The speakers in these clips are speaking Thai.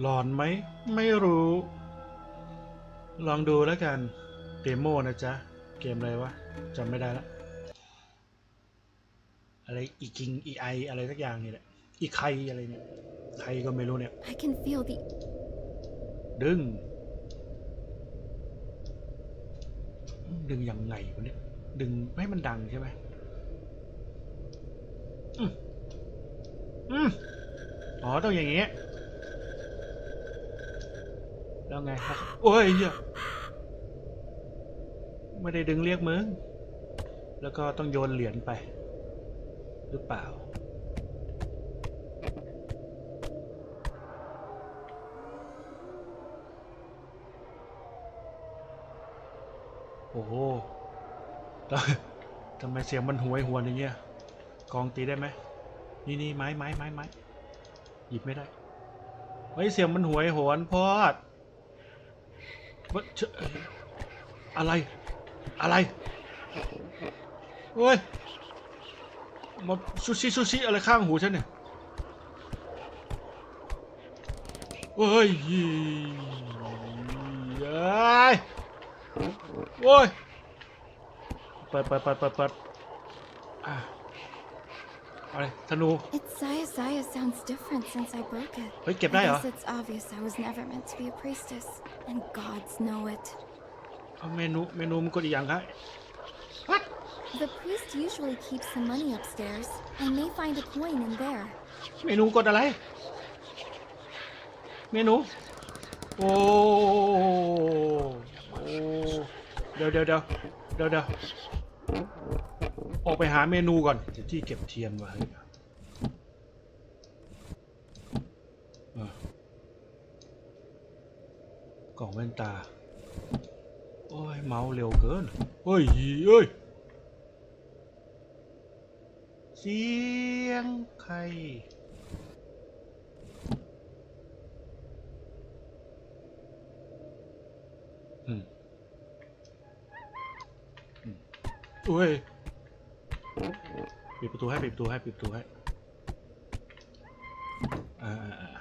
หลอนไหม ไม่รู้ ลองดูแล้วกัน เดโมนะจ๊ะ เกมอะไรวะจำไม่ได้ละอะไรอีกิงอีไออะไรสักอย่างนี่แหละอีใครอะไรเนี่ยใครก็ไม่รู้เนี่ย I can feel the ดึง ดึงยังไงวะเนี่ย ดึงไม่ให้มันดังใช่ไหมอืมอืมอ๋อต้องอย่างเงี้ย แล้วไงครับโอ้ยเหี้ยไม่ได้ดึงเรียกมึงแล้วก็ต้องโยนเหรียญไป หรือเปล่า โอ้โหแล้วทำไมเสียงมันหวยหวนอย่างเงี้ยกองตีได้ไหมนี่นี่ไม้ไม้ไม้ไม้หยิบไม่ได้ เฮ้ย เสียงมันหวยหวนพอด วะเชอะไร อะไรเฮ้ย มาซูชิซูชิอะไรข้างหูฉันเนี่ยเฮ้ยเฮ้ยโอ้ยเปิดเปิดเปิดเปิดเปิดอะ เอาเลยธนู Its Saya Saya sounds different since I broke it. เฮ้ย เก็บได้เหรอ I guess it's obvious I was never meant to be a priestess, and gods know it. เอาเมนู เมนูมันกดอีกอย่างครับ The priest usually keeps the money upstairs. I may find a coin in there. เมนูกดอะไร เมนู โอ้โอ้เดี๋ยวเดี๋ยวเดี๋ยวเดี๋ยวเดี๋ยว ออกไปหาเมนูก่อนเดี๋ยวที่เก็บเทียนไว้เฮ้ยกล่องแว่นตา โอ้ย เมาส์เร็วเกินเฮ้ยเอ้ย เสียงใครอืมอืมโอ้ย ปิดประตูให้ ปิดประตูให้ ปิดประตูให้ อ่าอ่าอ่า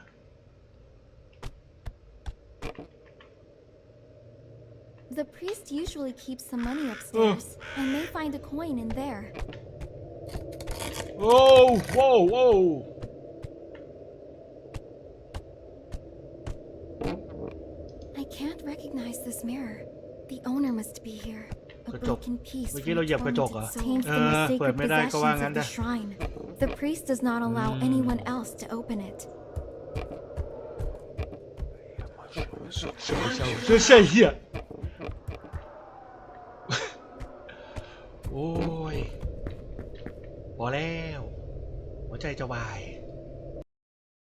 The priest usually keeps the money upstairs. I may find a coin in there. โอ้โว้โว้ I can't recognize this mirror. The owner must be here. A กระจก broken piece เมื่อ from กี้ a เราเหยียบกระจก tormented เหรอ soul. Taints เอ the อเปิด sacred ไม่ได้ก็ว่า possessions งั้น of the นะ shrine. The priest does not allow Mm. anyone else to open it. เชื่อเชื่อเหี้ยโอ้ยพอแล้ว หัวใจจะวาย